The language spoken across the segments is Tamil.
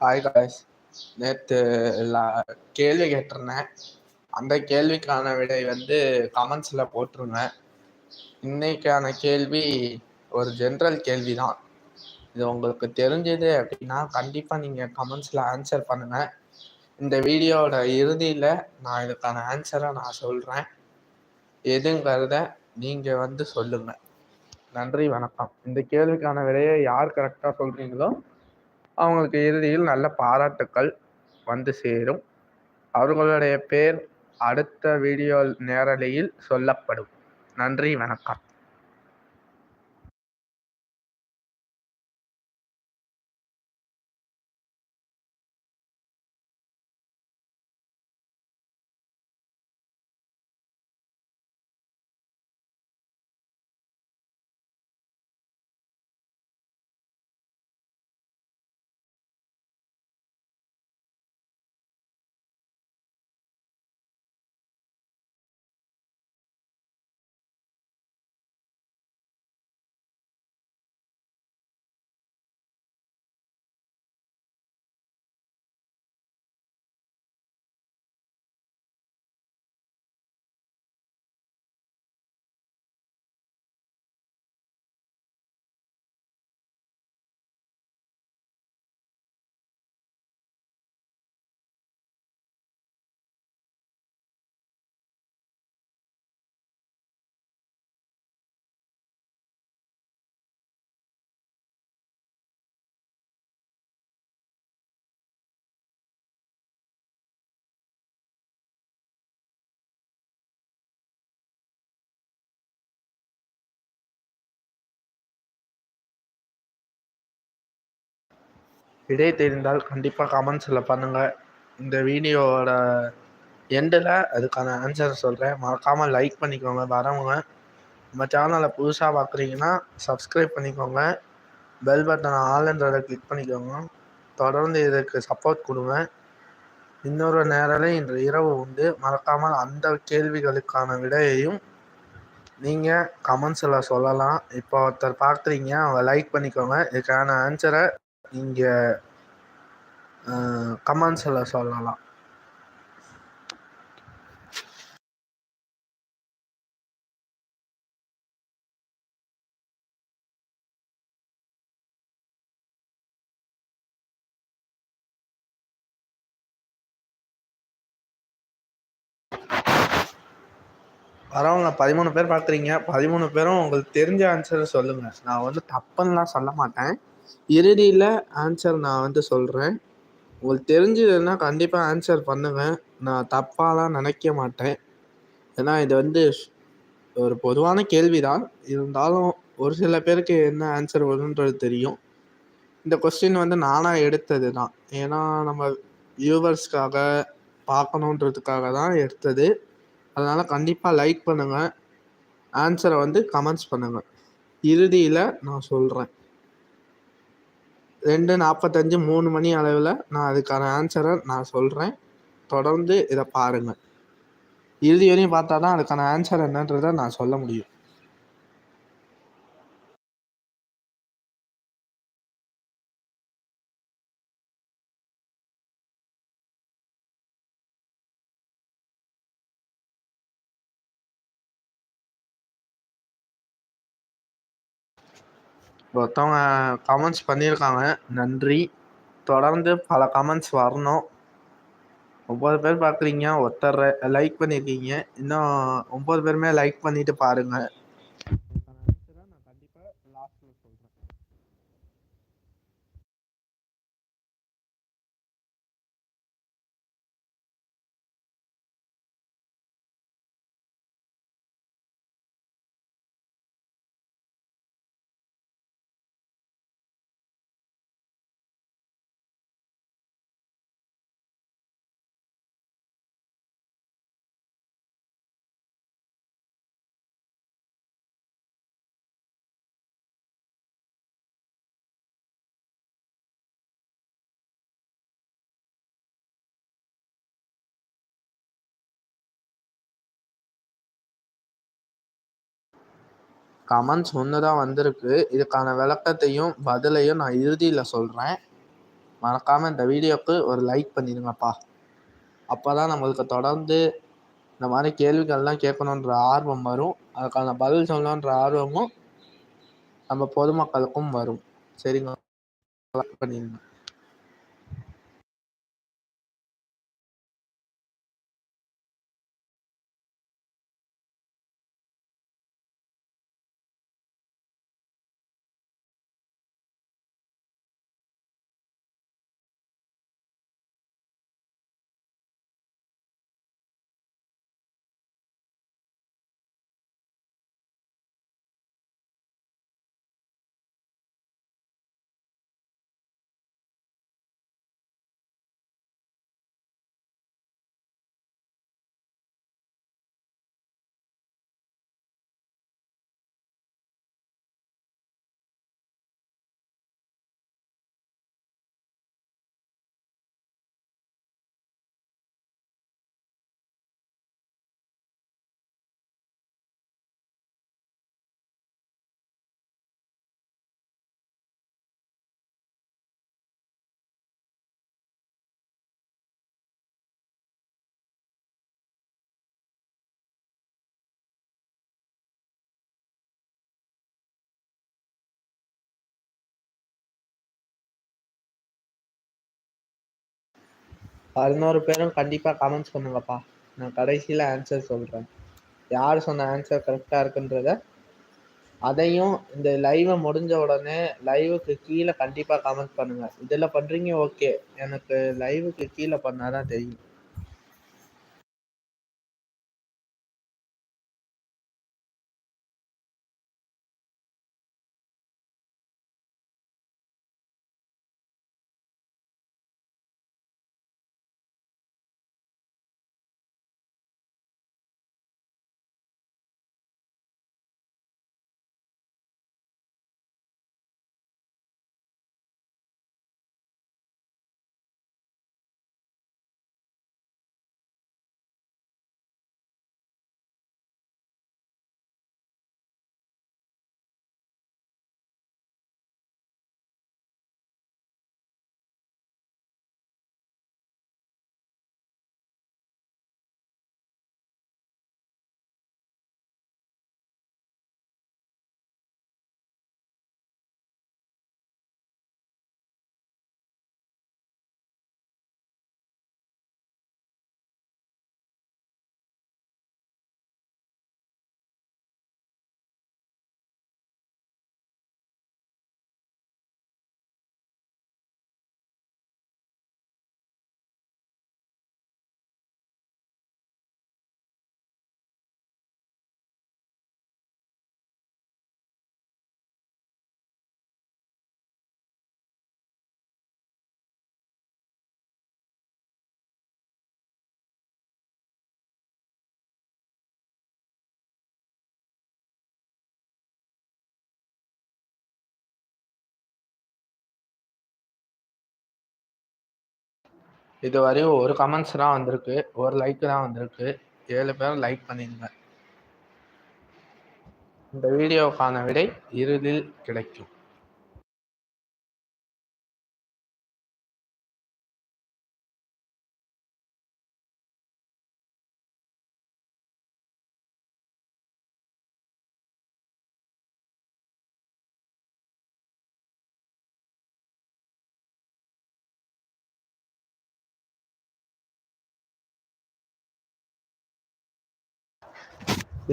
ஹாய் காய்ஸ் நேற்று கேள்வி கேட்டிருந்தேன். அந்த கேள்விக்கான விடை வந்து கமெண்ட்ஸில் போட்டிருந்தேன். இன்னைக்கான கேள்வி ஒரு ஜென்ரல் கேள்வி தான் இது உங்களுக்கு தெரிஞ்சது அப்படின்னா கண்டிப்பாக நீங்கள் கமெண்ட்ஸில் ஆன்சர் பண்ணுங்கள் இந்த வீடியோவோட இறுதியில் நான் இதுக்கான ஆன்சரை நான் சொல்கிறேன் எதுங்கிறத நீங்கள் வந்து சொல்லுங்கள் நன்றி வணக்கம். இந்த கேள்விக்கான விடையை யார் கரெக்டாக சொல்கிறீங்களோ அவங்களுக்கு இறுதியில் நல்ல பாராட்டுக்கள் வந்து சேரும். அவர்களுடைய பேர் அடுத்த வீடியோ நேரலையில் சொல்லப்படும். நன்றி வணக்கம். விடை தெரிந்தால் கண்டிப்பாக கமெண்ட்ஸில் பண்ணுங்கள் இந்த வீடியோவோட எண்டில் அதுக்கான ஆன்சர் சொல்கிறேன் மறக்காமல் லைக் பண்ணிக்கோங்க வரவங்க. நம்ம சேனலை புதுசாக பார்க்குறீங்கன்னா சப்ஸ்கிரைப் பண்ணிக்கோங்க. பெல் பட்டனை ஆல்ன்றதை கிளிக் பண்ணிக்கோங்க. தொடர்ந்து இதற்கு சப்போர்ட் கொடுங்க. இன்னொரு நேரில் இன்று இரவு உண்டு. மறக்காமல் அந்த கேள்விகளுக்கான விடையையும் நீங்கள் கமெண்ட்ஸில் சொல்லலாம். இப்போ ஒருத்தர் பார்க்குறீங்க அவங்க லைக் பண்ணிக்கோங்க. இதுக்கான ஆன்சரை நீங்கள் கமெண்ட்ஸில் சொல்லலாம். வரவங்க பதிமூணு பேர் பார்க்குறீங்க பதிமூணு பேரும் உங்களுக்கு தெரிஞ்ச ஆன்சரை சொல்லுங்கள் நான் வந்து தப்புன்னெலாம் சொல்ல மாட்டேன். இறுதியில் ஆன்சர் நான் வந்து சொல்கிறேன் உங்களுக்கு தெரிஞ்சதுன்னா கண்டிப்பாக ஆன்சர் பண்ணுங்கள் நான் தப்பாலாம் நினைக்க மாட்டேன். ஏன்னா இது வந்து ஒரு பொதுவான கேள்வி தான் இருந்தாலும் ஒரு சில பேருக்கு என்ன ஆன்சர் வருன்றது தெரியும். இந்த கொஸ்டின் வந்து நானாக எடுத்தது தான் ஏன்னா நம்ம வியூவர்ஸ்க்காக பார்க்கணுன்றதுக்காக தான் எடுத்தது. அதனால் கண்டிப்பாக லைக் பண்ணுங்கள் ஆன்சரை வந்து கமெண்ட்ஸ் பண்ணுங்கள் இறுதியில் நான் சொல்கிறேன் ரெண்டு நாற்பத்தஞ்சு மூணு மணி அளவில் நான் அதுக்கான ஆன்சரை நான் சொல்கிறேன் தொடர்ந்து இதை பாருங்கள் இறுதி வரையும் பார்த்தா தான் அதுக்கான ஆன்சர் என்னன்றதை நான் சொல்ல முடியும். ஒருத்தவங்க கமெண்ட்ஸ் பண்ணியிருக்காங்க. நன்றி. தொடர்ந்து பல கமெண்ட்ஸ் வரணும். ஒம்பது பேர் பார்க்குறீங்க ஒருத்தர் லைக் பண்ணியிருக்கீங்க. இன்னும் ஒம்பது பேருமே லைக் பண்ணிவிட்டு பாருங்கள் கமெண்ட்ஸ் ஒன்று தான் வந்திருக்கு. இதுக்கான விளக்கத்தையும் பதிலையும் நான் இறுதியில் சொல்கிறேன் மறக்காமல் இந்த வீடியோவுக்கு ஒரு லைக் பண்ணிடுங்கப்பா. அப்போ தான் நம்மளுக்கு தொடர்ந்து இந்த மாதிரி கேள்விகள்லாம் கேட்கணுன்ற ஆர்வம் வரும். அதுக்கான பதில் சொல்லணுன்ற ஆர்வமும் நம்ம பொதுமக்களுக்கும் வரும். சரிங்க பண்ணிடுங்க. பதினோரு பேரும் கண்டிப்பாக கமெண்ட்ஸ் பண்ணுங்கப்பா. நான் கடைசியில் ஆன்சர் சொல்கிறேன் யார் சொன்ன ஆன்சர் கரெக்டாக இருக்குன்றத அதையும் இந்த லைவை முடிஞ்ச உடனே லைவுக்கு கீழே கண்டிப்பாக கமெண்ட் பண்ணுங்கள் இதில் பண்ணுறீங்க ஓகே எனக்கு லைவுக்கு கீழே பண்ணால் தான் தெரியும். இதுவரையும் ஒரு கமெண்ட்ஸ் தான் வந்திருக்கு. ஒரு லைக் தான் வந்திருக்கு. ஏழு பேர் லைக் பண்ணிடுங்க இந்த வீடியோவுக்கான விடை இறுதியில் கிடைக்கும்.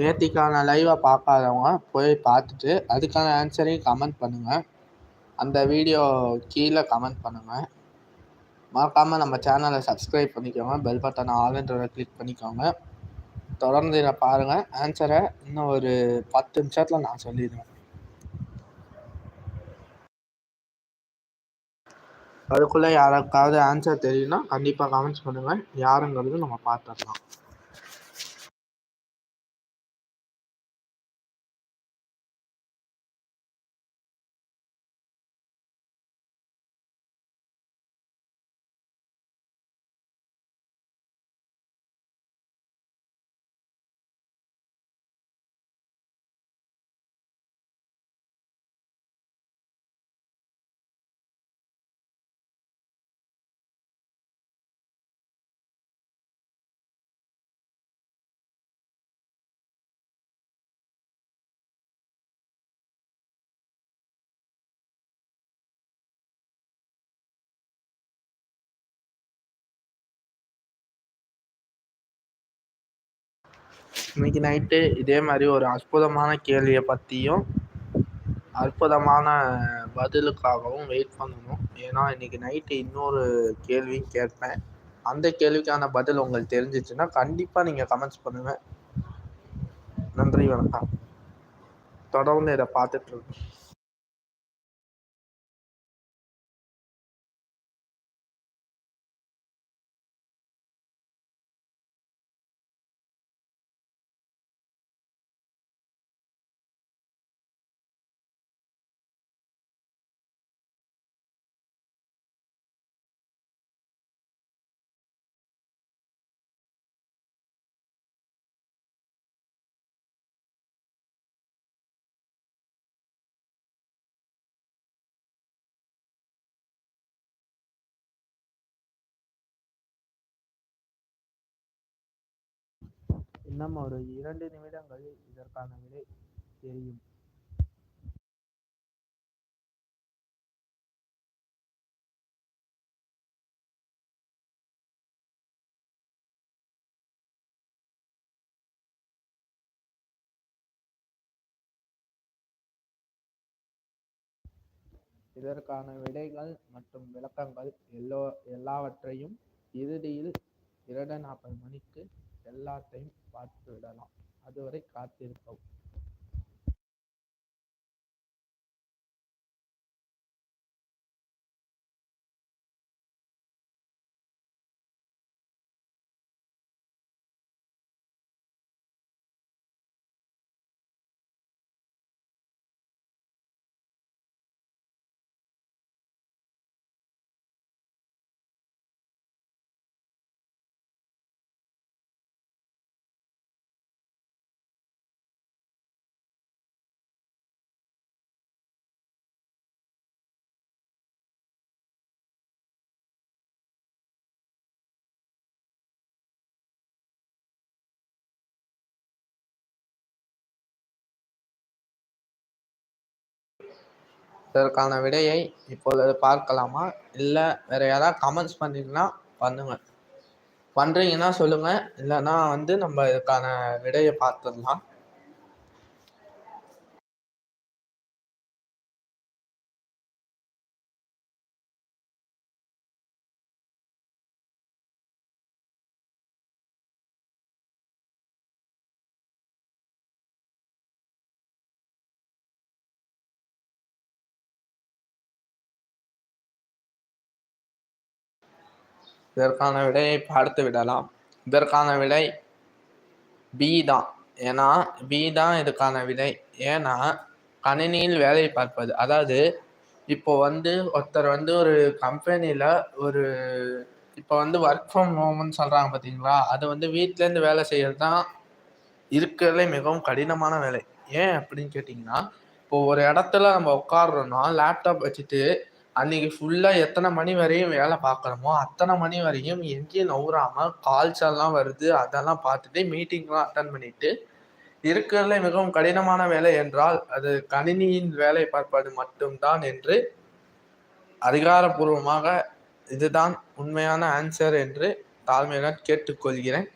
நேத்திக்கான லைவை பார்க்காதவங்க போய் பார்த்துட்டு அதுக்கான ஆன்சரையும் கமெண்ட் பண்ணுங்கள் அந்த வீடியோ கீழே கமெண்ட் பண்ணுங்கள் மறக்காமல் நம்ம சேனலை சப்ஸ்கிரைப் பண்ணிக்கோங்க. பெல் பட்டனை ஆளுன்றதை கிளிக் பண்ணிக்கோங்க. தொடர்ந்து இதை பாருங்கள் ஆன்சரை இன்னும் ஒரு பத்து நிமிஷத்தில் நான் சொல்லிடுவேன். அதுக்குள்ளே யாருக்காவது ஆன்சர் தெரியும்னா கண்டிப்பாக கமெண்ட்ஸ் பண்ணுங்கள் யாருங்கிறது நம்ம பார்த்துடலாம். இன்னைக்கு நைட்டு இதே மாதிரி ஒரு அற்புதமான கேள்வியை பற்றியும் அற்புதமான பதிலுக்காகவும் வெயிட் பண்ணணும். ஏன்னா இன்னைக்கு நைட்டு இன்னொரு கேள்வியும் கேட்பேன். அந்த கேள்விக்கான பதில் உங்களுக்கு தெரிஞ்சிச்சுன்னா கண்டிப்பாக நீங்கள் கமெண்ட்ஸ் பண்ணுங்கள் நன்றி வணக்கம். தொடர்ந்து இதை பார்த்துட்ருக்கேன் இன்னும் ஒரு இரண்டு நிமிடங்களில் இதற்கான விடை தெரியும். இதற்கான விடைகள் மற்றும் விளக்கங்கள் எல்லோ எல்லாவற்றையும் இறுதியில் இரண்டு நாற்பது மணிக்கு எல்லாத்தையும் பார்த்து விடலாம். அதுவரை காத்திருக்கவும். இதற்கான விடையை இப்பொழுது பார்க்கலாமா? இல்லை வேற யாராவது கமெண்ட்ஸ் பண்ணீங்கன்னா பண்ணுங்க. பண்ணுறீங்கன்னா சொல்லுங்கள் இல்லைன்னா வந்து நம்ம இதுக்கான விடையை பார்த்துடலாம். இதற்கான விடையை பார்த்து விடலாம். இதற்கான விடை பி தான். ஏன்னா பி தான் இதுக்கான விடை. ஏன்னா கணினியில் வேலை பார்ப்பது. அதாவது இப்போ வந்து ஒருத்தர் வந்து ஒரு கம்பெனியில் ஒரு இப்போ வந்து ஒர்க் ஃப்ரம் ஹோம்னு சொல்கிறாங்க பார்த்தீங்களா? அது வந்து வீட்டிலேருந்து வேலை செய்கிறது தான் இருக்கிறதுலே மிகவும் கடினமான வேலை. ஏன் அப்படின்னு கேட்டிங்கன்னா இப்போ ஒரு இடத்துல நம்ம உட்காடுறோன்னா லேப்டாப் வச்சுட்டு அன்னைக்கு ஃபுல்லாக எத்தனை மணி வரையும் வேலை பார்க்குறோமோ அத்தனை மணி வரையும் எங்கேயும் நவுறாமல் கால்ஸ் எல்லாம் வருது அதெல்லாம் பார்த்துட்டு மீட்டிங்லாம் அட்டன் பண்ணிட்டு இருக்கிறதுல மிகவும் கடினமான வேலை என்றால் அது கணினியின் வேலை பார்ப்பது மட்டும்தான் என்று அதிகாரப்பூர்வமாக இதுதான் உண்மையான ஆன்சர் என்று தாழ்மையுடன் கேட்டுக்கொள்கிறேன்.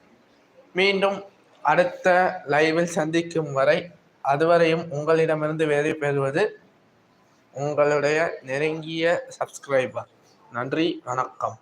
மீண்டும் அடுத்த லைவில் சந்திக்கும் வரை அதுவரையும் உங்களிடமிருந்து வேலை பெறுவது உங்களுடைய நெருங்கிய சப்ஸ்கிரைபர் நன்றி வணக்கம்.